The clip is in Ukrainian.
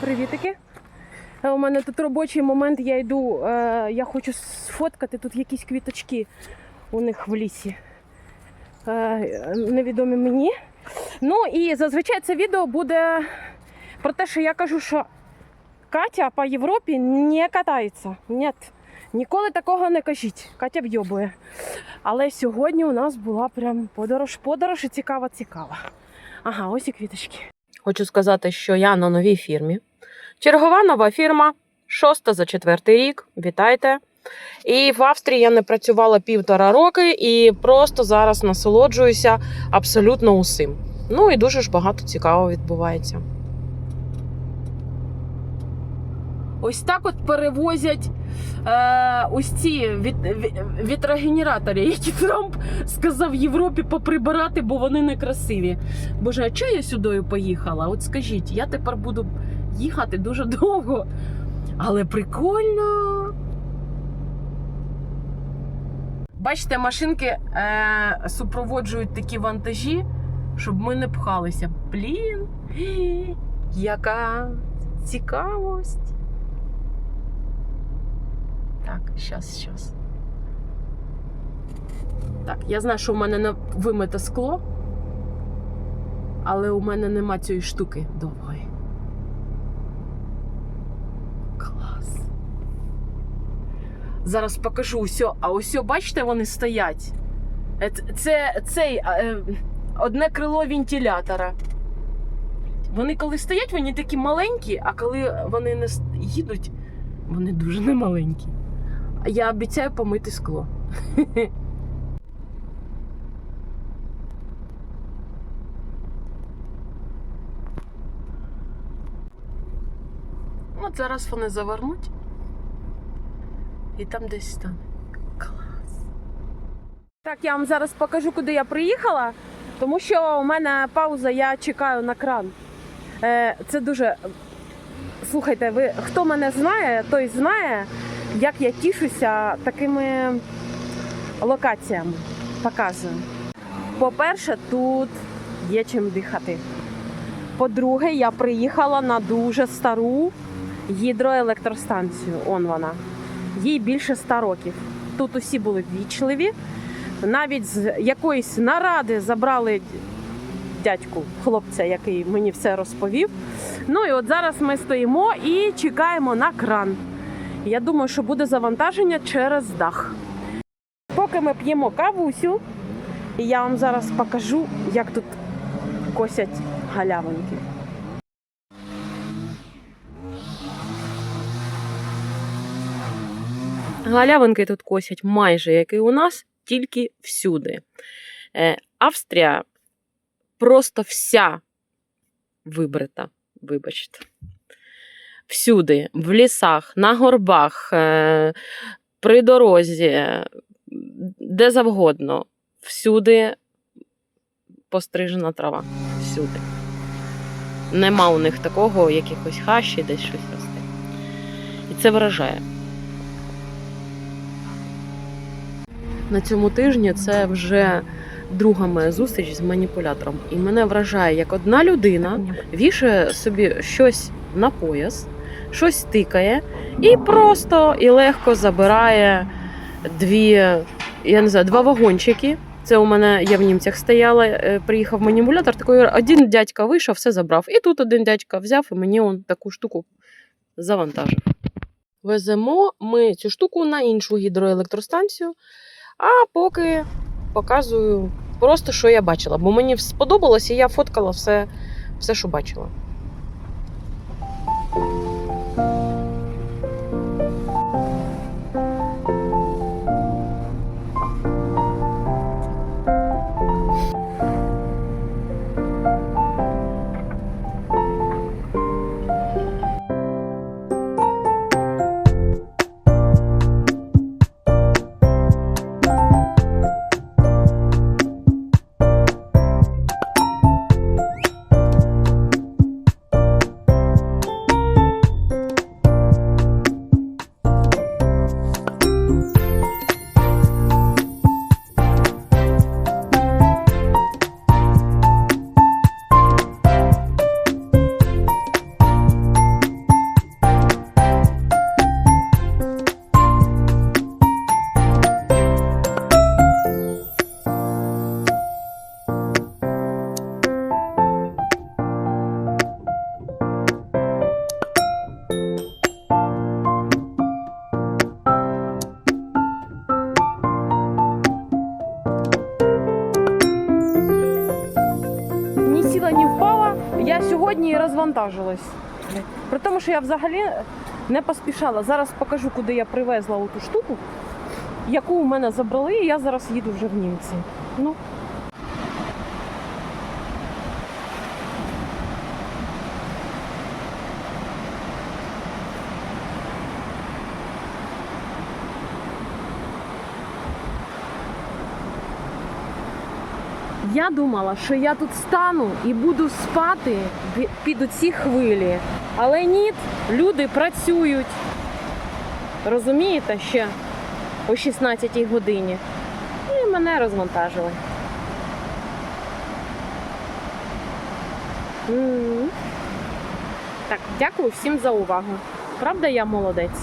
привітики. Е, У мене тут робочий момент, я йду, е, я хочу сфоткати тут якісь квіточки у них в лісі. Е, невідомі мені. Ну і зазвичай це відео буде про те, що я кажу, що Катя по Європі не катається. Ні, ніколи такого не кажіть. Катя вйобує. Але сьогодні у нас була прям подорож, подорож і цікава, цікава. Ага, ось і квіточки. Хочу сказати, що я на новій фірмі. Чергова нова фірма, шоста за четвертий рік. Вітайте. І в Австрії я не працювала півтора роки і просто зараз насолоджуюся абсолютно усім. Ну і дуже ж багато цікавого відбувається. Ось так от перевозять е, ось ці від, вітрогенератори, які Трамп сказав Європі поприбирати, бо вони некрасиві. Боже, а чого я сюди поїхала? От скажіть, я тепер буду їхати дуже довго. Але прикольно. Бачите, машинки е, супроводжують такі вантажі, щоб ми не пхалися. Блін, яка цікавость. Так, щас, щас. Так, я знаю, що в мене не вимите скло, але у мене нема цієї штуки довгої. Клас. Зараз покажу усьо. А усьо, бачите, вони стоять. Це цей е, одне крило вентилятора. Вони коли стоять, вони такі маленькі, а коли вони не їдуть, вони дуже немаленькі. Я обіцяю помити скло. От зараз вони завернуть. І там десь стане. Клас. Так, я вам зараз покажу, куди я приїхала, тому що у мене пауза, я чекаю на кран. Е, Це дуже. Слухайте, ви хто мене знає, той знає, як я тішуся такими локаціями. Показую. По-перше, тут є чим дихати. По-друге, я приїхала на дуже стару гідроелектростанцію. Он вона. Їй більше 100 років. Тут усі були ввічливі. Навіть з якоїсь наради забрали дядьку, хлопця, який мені все розповів. Ну і от зараз ми стоїмо і чекаємо на кран. Я думаю, що буде завантаження через дах. Поки ми п'ємо кавусю, я вам зараз покажу, як тут косять галявинки. Галявинки тут косять майже як і у нас, тільки всюди. Е, Австрія просто вся вибрита, вибачте. Всюди, в лісах, на горбах, е, при дорозі, де завгодно, всюди пострижена трава. Всюди. Нема у них такого якихось хащі, десь щось росте. І це вражає. На цьому тижні це вже друга моя зустріч з маніпулятором. І мене вражає, як одна людина вішає собі щось на пояс, щось тикає, і просто і легко забирає дві, я не знаю, два вагончики. Це у мене я в німцях стояла, е, приїхав маніпулятор, такий один дядька вийшов, все забрав. І тут один дядька взяв і мені он таку штуку завантажив. Веземо ми цю штуку на іншу гідроелектростанцію, а поки показую просто, що я бачила. Бо мені сподобалось, і я фоткала все, все що бачила. Сіла, ні впала. Я сьогодні розвантажилась. При тому, що я взагалі не поспішала. Зараз покажу, куди я привезла оту штуку, яку у мене забрали, і я зараз їду вже в німці. Ну. Я думала, що я тут стану і буду спати під оці хвилі. Але ні, люди працюють. Розумієте, ще о 16 годині. І мене розвантажили. Так, дякую всім за увагу. Правда, я молодець.